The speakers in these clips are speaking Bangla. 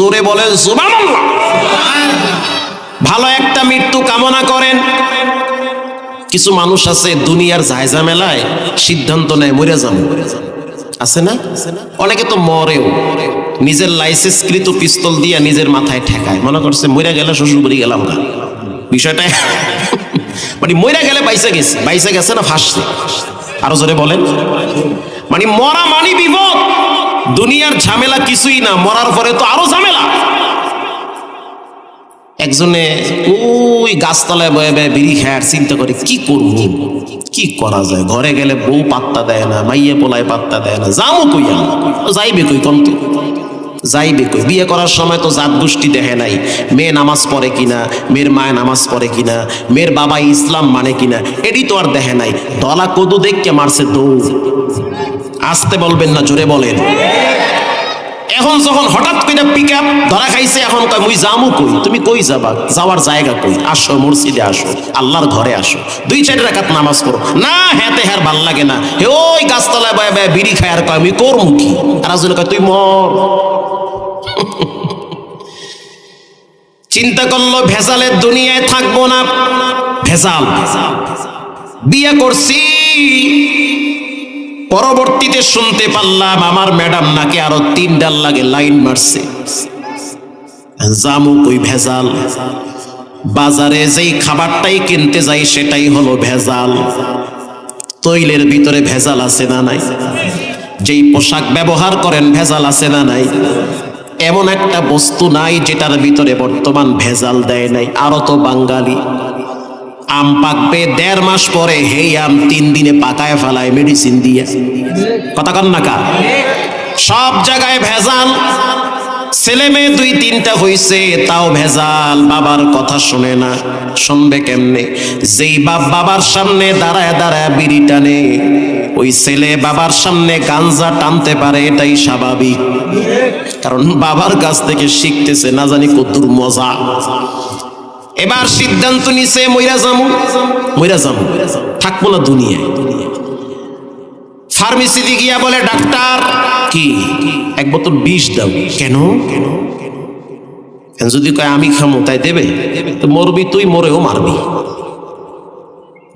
জোরে বলেন, সুবহানাল্লাহ। ভালো একটা মৃত্যু কামনা করেন। কিছু মানুষ আছে দুনিয়ার জায়জা মেলায় সিদ্ধান্ত নেয়, মরে যাব। আছে না? অনেকে তো মরেও নিজের লাইসেন্সকৃত পিস্তল দিয়ে নিজের মাথায় ঠেকায়। মনে করছে, মরে গেলে শ্বশুর বাড়ি গেলাম না বিষয়টা মানে মরে গেলে বাইসে গেছে বাইসে গেছে না, ফাঁসছে। আরও জোরে বলেন। মানে মরা মানি বিপদ। দুনিয়ার ঝামেলা কিছুই না, মরার পরে তো আরও ঝামেলা। একজনে ওই গাছতলায় বয়ে বয়ে বিড়ি খায় চিন্তা করে, কি করব? কি করা যায়? ঘরে গেলে বউ পাত্তা দেয় না, মাইয়ে পোলায় পাত্তা দেয় না যাও কই যাইবে কই কন্ত যাইবে কই? বিয়ে করার সময় তো জাত গোষ্ঠী দেখে নাই, মেয়ে নামাজ পড়ে কিনা, মেয়ের মায় নামাজ পড়ে কিনা, মেয়ের বাবা ইসলাম মানে কিনা, এটি তো আর দেখে নাই। দলা কদু দেখকে মারছে দৌড়। আসতে বলবেন না, জোরে বলেন। এখন যখন হঠাৎ করে পিক আপ ধরা খাইছে, এখন কয়, মুই যামু কই? তুমি কই যাবা? যাওয়ার জায়গা কই? আসো, মসজিদে আসো, আল্লাহর ঘরে আসো। দুই, চার রাকাত নামাজ পড়ো। না, হেতে হ্যার ভালো লাগে না। হে ওই গাছতলায় বয়ে বয়ে বিড়ি খায় আর কয়, আমি করমু কি? আর কয়, তুই মর। চিন্তা করল, ভেজালের দুনিয়ায় থাকব না। ভেজাল। বিয়ে করছি। পরবর্তীতে শুনতে পারলাম আমার ম্যাডাম নাকি আরও তিন ডাল লাগে লাইন মারছে। জামু কই ভেজাল। বাজারে যেই খাবারটাই কিনতে যাই সেটাই হলো ভেজাল। তৈলের ভিতরে ভেজাল আছে না নাই? যেই পোশাক ব্যবহার করেন ভেজাল আছে না নাই? এমন একটা বস্তু নাই যেটার ভিতরে বর্তমান ভেজাল দেয় নাই। আরও তো বাঙালি। আম পাকবে দেড় মাস পরে। হেই আম তিন দিনে পাকায় ফেলায় মেডিসিন দিয়ে। কথা কন না সব জায়গায় ভেজাল। ছেলে মেয়ে দুই তিনটা হইছে, তাও ভেজাল। বাবার কথা শুনে না, শুনবে কেমনে? যেই বাপ বাবার সামনে দাঁড়ায় দাঁড়ায় বিড়ি টানে, ওই ছেলে বাবার সামনে গাঞ্জা টানতে পারে, এটাই স্বাভাবিক। কারণ বাবার কাছ থেকে শিখতেছে, না জানি কতদূর মজা। এবার সিদ্ধান্ত নিছে মইরা যামু। মইরা যামু। থাকব না দুনিয়ায়। ফার্মেসিতে গিয়া বলে, ডাক্তার, কি? এক বোতল বিষ দাও। কেন? কেন যদি কয়, আমি খামো, তাই দেবে? তো মরবি তুই, মরেও মারবি।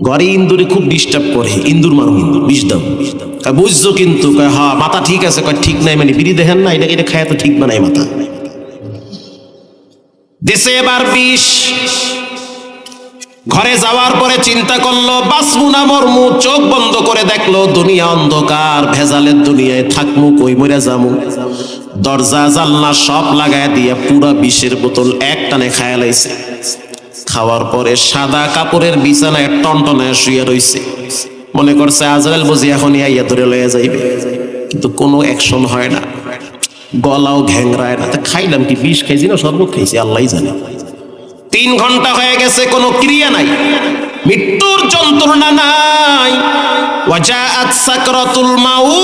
ঘরে ইন্দুরে খুব ডিস্টার্ব করে, ইন্দুর মারবি বিষ দাও। বুঝছ কিন্তু? কয় হ্যাঁ মাথা ঠিক আছে। কয়, ঠিক নাই মানে বিড়ি দেখেন না? এটা এটা খায় তো ঠিক বানাই মাথা। দেশে এবার বিষ। ঘরে যাওয়ার পরে চিন্তা করল বাসমু না মরমু চোখ বন্ধ করে দেখল, দুনিয়া অন্ধকার, ভেজালের দুনিয়ায় থাকমু কই মরে যামু দরজা, জানলা সব লাগায় দিয়ে পুরা বিষের বোতল এক টানে খায়া লাইছে। খাওয়ার পরে সাদা কাপড়ের বিছানায় টনটনায় শুয়ে রইছে। মনে করছে আজরাল বুঝি এখন ইয়া ধরে লয়ে যাইবে। কিন্তু কোনো অ্যাকশন হয় না। গলাও ঘ্যাংরায় না খাইলাম কি, বিষ খাইছি না শরবত খাইছি, আল্লাহ জানে। তিন ঘণ্টা হয়ে গেছে, কোনো ক্রিয়া নাই। মৃত্যুর যন্ত্রণা নাই। ওয়াজাআত সাকরাতুল মাউত।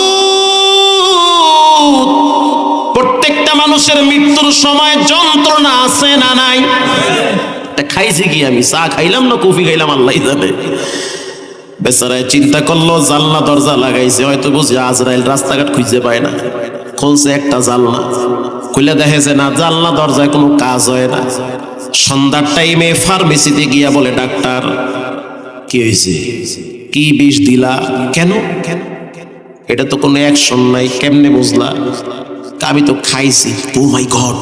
প্রত্যেকটা মানুষের মৃত্যুর সময় যন্ত্রণা আছে না নাই? খাইছি কি আমি, চা খাইলাম না, কফি খাইলাম, আল্লাহ জানে। বেচারায় চিন্তা করল, জানলা দরজা লাগাইছে, হয়তো বুঝি আজরাইল রাস্তাঘাট খুঁজে পায় না। খুলছে একটা জানলা খুলে দেখে যে না জানলা দরজায় কোনো কাজ হয় না। সন্ধ্যার টাইমে ফার্মেসিতে গিয়া বলে, ডাক্তার, কি হয়েছে? কি বিষ দিলা? কেন? কেন এটা তো কোনো অ্যাকশন নাই, কেমনে বুঝলা? আমি তো খাইছি। ও মাই গড